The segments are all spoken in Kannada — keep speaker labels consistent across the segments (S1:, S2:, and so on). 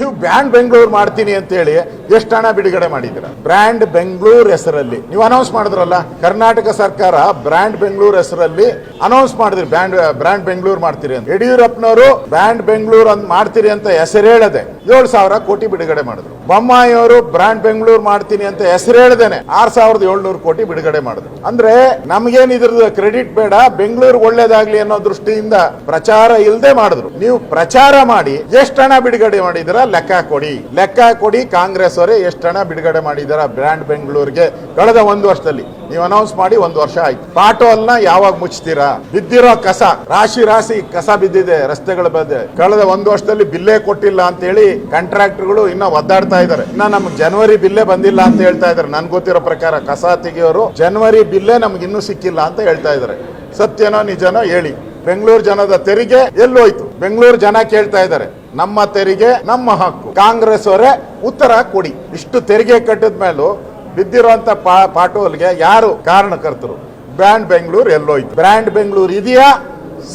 S1: ನೀವು ಬ್ಯಾಂಡ್ ಬೆಂಗಳೂರು ಮಾಡ್ತೀನಿ ಅಂತ ಹೇಳಿ ಎಷ್ಟು ಹಣ ಬಿಡುಗಡೆ ಮಾಡಿದ್ರ ಬ್ರ್ಯಾಂಡ್ ಬೆಂಗಳೂರು ಹೆಸರಲ್ಲಿ. ನೀವು ಅನೌನ್ಸ್ ಮಾಡಿದ್ರಲ್ಲ, ಕರ್ನಾಟಕ ಸರ್ಕಾರ ಬ್ರ್ಯಾಂಡ್ ಬೆಂಗಳೂರು ಹೆಸರಲ್ಲಿ ಅನೌನ್ಸ್ ಮಾಡಿದ್ರಿ, ಬ್ರ್ಯಾಂಡ್ ಬ್ರ್ಯಾಂಡ್ ಬೆಂಗಳೂರು ಮಾಡ್ತೀರಿ ಅಂತ. ಯಡಿಯೂರಪ್ಪನವರು ಬ್ರ್ಯಾಂಡ್ ಬೆಂಗಳೂರು ಅಂತ ಮಾಡ್ತೀರಿ ಅಂತ ಹೆಸರು ಹೇಳದೆ ಏಳು ಸಾವಿರ ಕೋಟಿ ಬಿಡುಗಡೆ ಮಾಡಿದ್ರು. ಬೊಮ್ಮಾಯಿ ಅವರು ಬ್ರ್ಯಾಂಡ್ ಬೆಂಗಳೂರು ಮಾಡ್ತೀನಿ ಅಂತ ಹೆಸರು ಹೇಳ್ದೇನೆ ಆರ್ ಸಾವಿರದ ಏಳ್ನೂರು ಕೋಟಿ ಬಿಡುಗಡೆ ಮಾಡಿದ್ರು. ಅಂದ್ರೆ ನಮ್ಗೇನ್ ಇದ್ರದ್ದು ಕ್ರೆಡಿಟ್ ಬೇಡ, ಬೆಂಗಳೂರು ಒಳ್ಳೇದಾಗ್ಲಿ ಅನ್ನೋ ದೃಷ್ಟಿಯಿಂದ ಪ್ರಚಾರ ಇಲ್ಲದೆ ಮಾಡಿದ್ರು. ನೀವು ಪ್ರಚಾರ ಮಾಡಿ ಎಷ್ಟು ಹಣ ಬಿಡುಗಡೆ ಮಾಡಿದಿರ ಲೆಕ್ಕ ಕೊಡಿ. ಲೆಕ್ಕ ಕೊಡಿ ಕಾಂಗ್ರೆಸ್ ಅವರೇ ಎಷ್ಟು ಹಣ ಬಿಡುಗಡೆ ಮಾಡಿದ್ದಾರೆ ಬ್ರ್ಯಾಂಡ್ ಬೆಂಗಳೂರಿಗೆ ಕಳೆದ ಒಂದು ವರ್ಷದಲ್ಲಿ? ನೀವು ಅನೌನ್ಸ್ ಮಾಡಿ ಒಂದು ವರ್ಷ ಆಯ್ತು. ಪಾಟೋಲ್ನ ಯಾವಾಗ ಮುಚ್ತೀರಾ? ಬಿದ್ದಿರೋ ಕಸ, ರಾಶಿ ರಾಶಿ ಕಸ ಬಿದ್ದಿದೆ, ರಸ್ತೆಗಳ ಬಗ್ಗೆ ಕಳೆದ ಒಂದು ವರ್ಷದಲ್ಲಿ ಬಿಲ್ಲೇ ಕೊಟ್ಟಿಲ್ಲ ಅಂತ ಹೇಳಿ ಕಾಂಟ್ರಾಕ್ಟರ್ಗಳು ಇನ್ನ ಒದ್ದಾಡ್ತಾ ಇದ್ದಾರೆ ಇನ್ನ ನಮ್ಗೆ ಜನವರಿ ಬಿಲ್ಲೇ ಬಂದಿಲ್ಲ ಅಂತ ಹೇಳ್ತಾ ಇದ್ದಾರೆ ನನ್ಗೆ ಗೊತ್ತಿರೋ ಪ್ರಕಾರ ಕಸ ತೆಗೆಯೋರು ಜನವರಿ ಬಿಲ್ಲೇ ನಮ್ಗೆ ಇನ್ನೂ ಸಿಕ್ಕಿಲ್ಲ ಅಂತ ಹೇಳ್ತಾ ಇದ್ದಾರೆ ಸತ್ಯನೋ ನಿಜನೋ ಹೇಳಿ. ಬೆಂಗಳೂರು ಜನದ ತೆರಿಗೆ ಎಲ್ಲೋಯ್ತು. ಬೆಂಗಳೂರು ಜನ ಕೇಳ್ತಾ ಇದ್ದಾರೆ ನಮ್ಮ ತೆರಿಗೆ ನಮ್ಮ ಹಕ್ಕು. ಕಾಂಗ್ರೆಸ್ ಅವರೇ ಉತ್ತರ ಕೊಡಿ. ಇಷ್ಟು ತೆರಿಗೆ ಕಟ್ಟಿದ ಮೇಲೂ ಬಿದ್ದಿರುವಂತ ಪಾಟೋಲ್ಗೆ ಯಾರು ಕಾರಣಕರ್ತರು? ಬ್ರ್ಯಾಂಡ್ ಬೆಂಗಳೂರು ಎಲ್ಲೋಯ್ತು. ಬ್ರ್ಯಾಂಡ್ ಬೆಂಗಳೂರು ಇದೆಯಾ?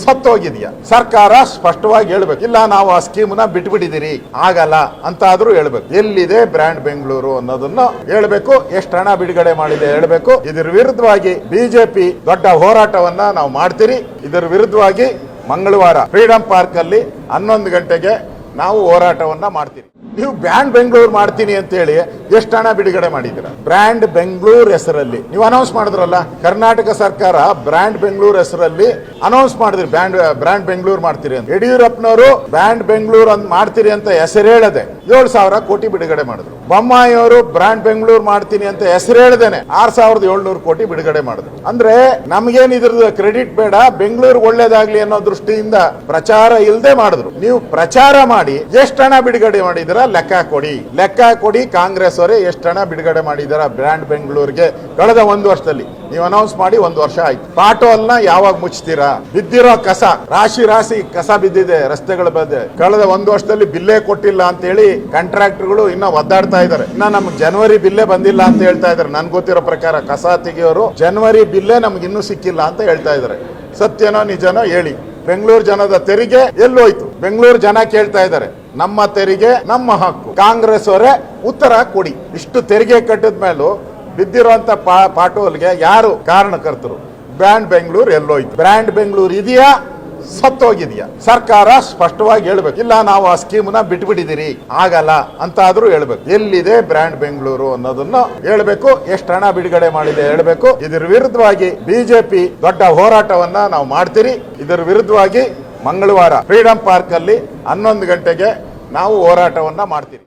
S1: ಸತ್ತೋಗಿದೆಯಾ? ಸರ್ಕಾರ ಸ್ಪಷ್ಟವಾಗಿ ಹೇಳ್ಬೇಕು. ಇಲ್ಲ, ನಾವು ಆ ಸ್ಕೀಮ್ನ ಬಿಟ್ಬಿಟ್ಟಿದ್ದೀರಿ. ಆಗಲ್ಲ ಅಂತ ಆದ್ರೂ ಹೇಳ್ಬೇಕು. ಎಲ್ಲಿದೆ ಬ್ರ್ಯಾಂಡ್ ಬೆಂಗಳೂರು ಅನ್ನೋದನ್ನ ಹೇಳ್ಬೇಕು. ಎಷ್ಟು ಹಣ ಬಿಡುಗಡೆ ಮಾಡಿದೆ ಹೇಳ್ಬೇಕು. ಇದರ ವಿರುದ್ಧವಾಗಿ ಬಿಜೆಪಿ ದೊಡ್ಡ ಹೋರಾಟವನ್ನ ನಾವು ಮಾಡ್ತೀರಿ. ಇದರ ವಿರುದ್ಧವಾಗಿ ಮಂಗಳವಾರ ಫ್ರೀಡಂ ಪಾರ್ಕ್ ಅಲ್ಲಿ ಹನ್ನೊಂದು ಗಂಟೆಗೆ ನಾವು ಹೋರಾಟವನ್ನ ಮಾಡ್ತೀವಿ. ನೀವು ಬ್ರ್ಯಾಂಡ್ ಬೆಂಗಳೂರು ಮಾಡ್ತೀನಿ ಅಂತ ಹೇಳಿ ಎಷ್ಟು ಹಣ ಬಿಡುಗಡೆ ಮಾಡಿದ್ರ ಬ್ರ್ಯಾಂಡ್ ಬೆಂಗಳೂರು ಹೆಸರಲ್ಲಿ. ನೀವು ಅನೌನ್ಸ್ ಮಾಡಿದ್ರಲ್ಲ, ಕರ್ನಾಟಕ ಸರ್ಕಾರ ಬ್ರ್ಯಾಂಡ್ ಬೆಂಗಳೂರು ಹೆಸರಲ್ಲಿ ಅನೌನ್ಸ್ ಮಾಡಿದ್ರಿ. ಬ್ರ್ಯಾಂಡ್ ಬ್ರ್ಯಾಂಡ್ ಬೆಂಗಳೂರು ಮಾಡ್ತೀರಿ ಅಂತ. ಯಡಿಯೂರಪ್ಪನವರು ಬ್ರ್ಯಾಂಡ್ ಬೆಂಗಳೂರು ಅಂತ ಮಾಡ್ತೀರಿ ಅಂತ ಹೆಸರು ಹೇಳದೆ. ಏಳು ಸಾವಿರ ಕೋಟಿ ಬಿಡುಗಡೆ ಮಾಡಿದ್ರು. ಬೊಮ್ಮಾಯಿಯವರು ಬ್ರ್ಯಾಂಡ್ ಬೆಂಗಳೂರು ಮಾಡ್ತೀನಿ ಅಂತ ಹೆಸರು ಹೇಳ್ದೇನೆ. ಆರ್ ಸಾವಿರದ ಏಳ್ನೂರು ಕೋಟಿ ಬಿಡುಗಡೆ ಮಾಡಿದ್ರು. ಅಂದ್ರೆ ನಮ್ಗೇನ್ ಇದ್ರದ್ದು ಕ್ರೆಡಿಟ್ ಬೇಡ, ಬೆಂಗಳೂರು ಒಳ್ಳೇದಾಗ್ಲಿ ಅನ್ನೋ ದೃಷ್ಟಿಯಿಂದ ಪ್ರಚಾರ ಇಲ್ಲದೆ ಮಾಡಿದ್ರು. ನೀವು ಪ್ರಚಾರ ಮಾಡಿ ಎಷ್ಟು ಹಣ ಬಿಡುಗಡೆ ಮಾಡಿದಿರ ಲೆಕ್ಕ ಕೊಡಿ. ಲೆಕ್ಕ ಕೊಡಿ ಕಾಂಗ್ರೆಸ್ ಅವರೇ ಎಷ್ಟು ಹಣ ಬಿಡುಗಡೆ ಮಾಡಿದಾರ ಬ್ರ್ಯಾಂಡ್ ಬೆಂಗಳೂರಿಗೆ ಕಳೆದ ಒಂದು ವರ್ಷದಲ್ಲಿ. ನೀವು ಅನೌನ್ಸ್ ಮಾಡಿ ಒಂದು ವರ್ಷ ಆಯ್ತು. ಪಾಟೋಲ್ನ ಯಾವಾಗ ಮುಚ್ತೀರಾ? ಬಿದ್ದಿರೋ ಕಸ, ರಾಶಿ ರಾಶಿ ಕಸ ಬಿದ್ದಿದೆ, ರಸ್ತೆಗಳ ಬಗ್ಗೆ ಕಳೆದ ಒಂದು ವರ್ಷದಲ್ಲಿ ಬಿಲ್ಲೇ ಕೊಟ್ಟಿಲ್ಲ ಅಂತ ಹೇಳಿ ಕಾಂಟ್ರಾಕ್ಟರ್ಗಳು ಇನ್ನ ಒದ್ದಾಡ್ತಾ ಇದ್ದಾರೆ. ಇನ್ನ ನಮ್ಗೆ ಜನವರಿ ಬಿಲ್ಲೇ ಬಂದಿಲ್ಲ ಅಂತ ಹೇಳ್ತಾ ಇದ್ದಾರೆ. ನನ್ಗೆ ಗೊತ್ತಿರೋ ಪ್ರಕಾರ ಕಸ ತೆಗೆಯೋರು ಜನವರಿ ಬಿಲ್ಲೇ ನಮ್ಗೆ ಇನ್ನೂ ಸಿಕ್ಕಿಲ್ಲ ಅಂತ ಹೇಳ್ತಾ ಇದ್ದಾರೆ. ಸತ್ಯನೋ ನಿಜನೋ ಹೇಳಿ. ಬೆಂಗಳೂರು ಜನದ ತೆರಿಗೆ ಎಲ್ಲೋಯ್ತು. ಬೆಂಗಳೂರು ಜನ ಕೇಳ್ತಾ ಇದ್ದಾರೆ. ನಮ್ಮ ತೆರಿಗೆ, ನಮ್ಮ ಹಕ್ಕು. ಕಾಂಗ್ರೆಸ್ ಅವರೇ ಉತ್ತರ ಕೊಡಿ. ಇಷ್ಟು ತೆರಿಗೆ ಕಟ್ಟಿದ ಮೇಲೂ ಬಿದ್ದಿರುವಂತ ಪಾಟೋಲ್ಗೆ ಯಾರು ಕಾರಣಕರ್ತರು? ಬ್ರ್ಯಾಂಡ್ ಬೆಂಗಳೂರು ಎಲ್ಲೋಯ್ತು. ಬ್ರ್ಯಾಂಡ್ ಬೆಂಗಳೂರು ಇದೆಯಾ? ಸತ್ತೋಗಿದೆಯಾ. ಸರ್ಕಾರ ಸ್ಪಷ್ಟವಾಗಿ ಹೇಳ್ಬೇಕು, ಇಲ್ಲ, ನಾವು ಆ ಸ್ಕೀಮ್ನ ಬಿಟ್ಬಿಟ್ಟಿದ್ದೀರಿ ಆಗಲ್ಲ ಅಂತ ಆದ್ರೂ ಹೇಳ್ಬೇಕು. ಎಲ್ಲಿದೆ ಬ್ರ್ಯಾಂಡ್ ಬೆಂಗಳೂರು ಅನ್ನೋದನ್ನ ಹೇಳ್ಬೇಕು, ಎಷ್ಟು ಹಣ ಬಿಡುಗಡೆ ಮಾಡಿದೆ ಹೇಳ್ಬೇಕು. ಇದರ ವಿರುದ್ಧವಾಗಿ ಬಿಜೆಪಿ ದೊಡ್ಡ ಹೋರಾಟವನ್ನ ನಾವು ಮಾಡ್ತೀರಿ. ಇದರ ವಿರುದ್ಧವಾಗಿ ಮಂಗಳವಾರ ಫ್ರೀಡಂ ಪಾರ್ಕ್ ಅಲ್ಲಿ ಹನ್ನೊಂದು ಗಂಟೆಗೆ ನಾವು ಹೋರಾಟವನ್ನ ಮಾಡ್ತೀರಿ.